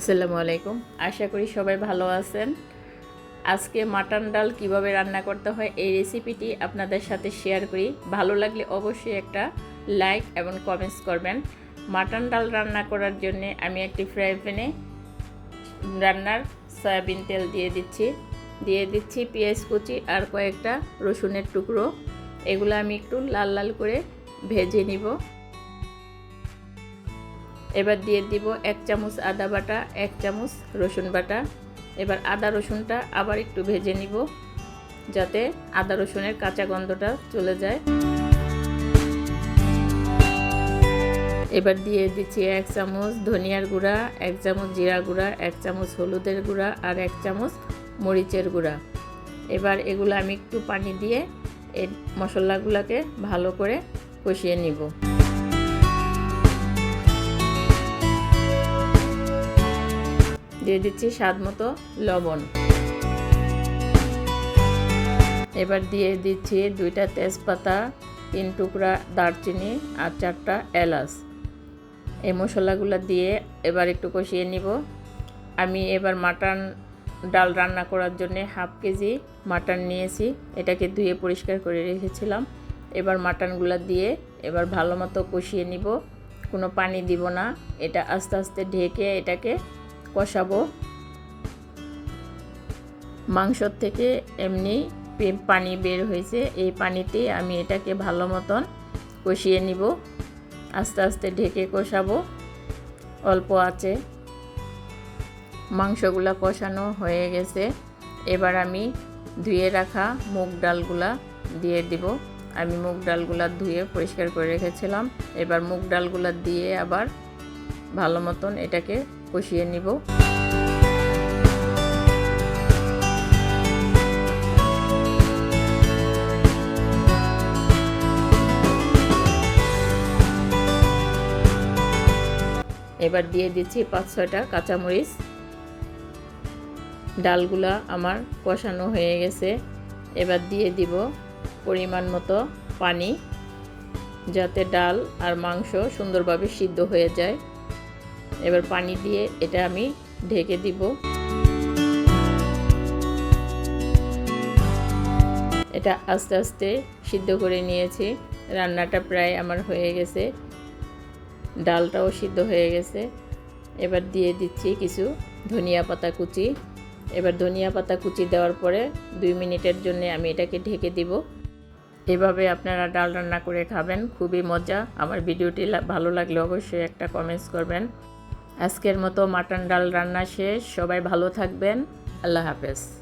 আসসালামু আলাইকুম। আশা করি সবাই ভালো আছেন। আজকে মাটন ডাল কীভাবে রান্না করতে হয় এই রেসিপিটি আপনাদের সাথে শেয়ার করি। ভালো লাগলে অবশ্যই একটা লাইক এবং কমেন্টস করবেন। মাটন ডাল রান্না করার জন্য আমি একটি ফ্রাই প্যানে রান্নার সয়াবিন তেল দিয়ে দিচ্ছি। দিয়ে দিচ্ছি পেঁয়াজ কুচি আর কয়েকটা রসুনের টুকরো। এগুলো আমি একটু লাল লাল করে ভেজে নিব। এবার দিয়ে দিব এক চামচ আদা বাটা, এক চামচ রসুন বাটা। এবার আদা রসুনটা আবার একটু ভেজে নিব যাতে আদা রসুনের কাঁচা গন্ধটা চলে যায়। এবার দিয়ে দিচ্ছি এক চামচ ধনিয়ার গুঁড়া, এক চামচ জিরা গুঁড়া, এক চামচ হলুদের গুঁড়া আর এক চামচ মরিচের গুঁড়া। এবার এগুলো আমি একটু পানি দিয়ে এই মশলাগুলোকে ভালো করে কষিয়ে নিব। দিয়ে দিচ্ছি স্বাদ মতো লবণ। এবার দিয়ে দিচ্ছি দুইটা তেজপাতা, তিন টুকরা দারচিনি আর চারটা এলাচ। এই মশলাগুলো দিয়ে এবার একটু কষিয়ে নিব। আমি এবার মাটন ডাল রান্না করার জন্য হাফ কেজি মাটন নিয়েছি। এটাকে ধুয়ে পরিষ্কার করে রেখেছিলাম। এবার মাটনগুলো দিয়ে এবার ভালো মতো কষিয়ে নিব। কোনো পানি দিব না। এটা আস্তে আস্তে ঢেকে এটাকে কষাবো। মাংসর থেকে এমনি পানি বের হয়েছে। এই পানিতে আমি এটাকে ভালো মতন কষিয়ে নিব। আস্তে আস্তে ঢেকে কষাবো। অল্প আছে। মাংসগুলা কষানো হয়ে গেছে। এবার আমি ধুয়ে রাখা মুগ ডালগুলা দিয়ে দিব। আমি মুগ ডালগুলা ধুয়ে পরিষ্কার করে রেখেছিলাম। এবার মুগ ডালগুলা দিয়ে আবার ভালো মতন এটাকে কষিয়ে নিব। এবার দিয়ে দিচ্ছি পাঁচ ছয়টা কাঁচামরিচ। ডালগুলা আমার কষানো হয়ে গেছে। এবার দিয়ে দিব পরিমাণ মতো পানি, যাতে ডাল আর মাংস সুন্দরভাবে সিদ্ধ হয়ে যায়। এবার পানি দিয়ে এটা আমি ঢেকে দিব। এটা আস্তে আস্তে সিদ্ধ করে নিয়েছি। রান্নাটা প্রায় আমার হয়ে গেছে। ডালটাও সিদ্ধ হয়ে গেছে। এবার দিয়ে দিচ্ছি কিছু ধনিয়া পাতা কুচি। এবার ধনিয়া পাতা কুচি দেওয়ার পরে দুই মিনিটের জন্য আমি এটাকে ঢেকে দিব। এভাবে আপনারা ডাল রান্না করে খাবেন। খুবই মজা। আমার ভিডিওটি ভালো লাগলে অবশ্যই একটা কমেন্টস করবেন। আজকের মতো মাটন ডাল রান্না শেষ। সবাই ভালো থাকবেন। আল্লাহ হাফেজ।